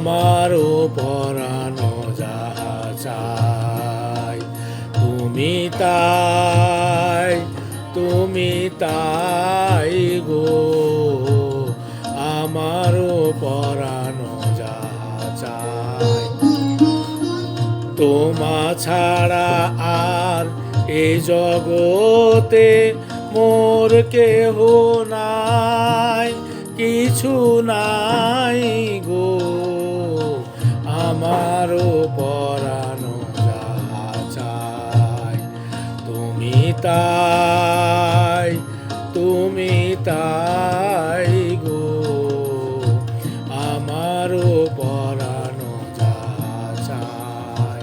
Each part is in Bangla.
আমারও পরানো যাহা তুমি তাই তুমি তাই গো। আমারও পরানো যাহা চাই, তোমা ছাড়া আর এ জগতে মোর কেহ নাই, কিছু নাই তাই তুমি তাই গো। আমারও পরানো চাই।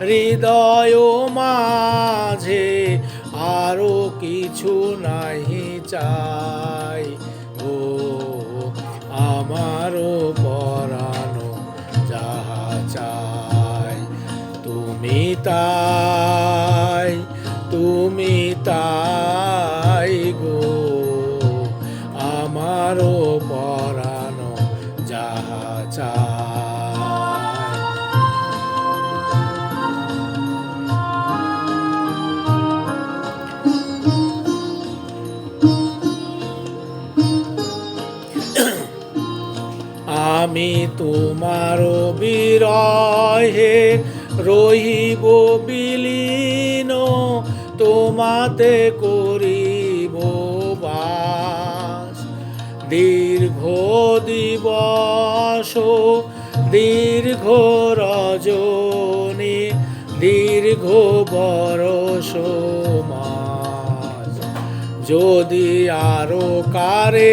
হৃদয় মাঝে আরও কিছু নাহি চাই। ও আমারও পরানো যাহা চাই, তুমি তাই তুমি তাই গো। আমারও পরানো যাহা চাই। আমি তোমার বিরহে রহিব বিলীন, তোমাতে করিব বাস। দীর্ঘ দিবস, দীর্ঘ রজনী, দীর্ঘ বরষ মাস। যদি আরও কারে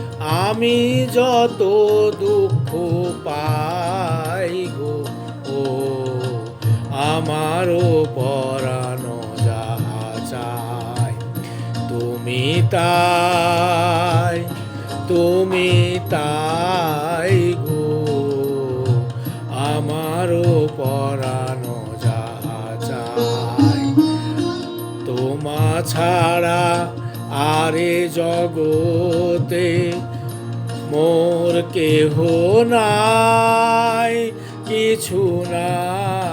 আমি যত দুঃখ পাই গো, ও আমারও পরানো যাহা চাই। তুমি তাই তুমি তাই গো, আমারও পরানো যাহা চাই। তোমা ছাড়া আরে জগতে মোর কেহ নাই কিছু নাই।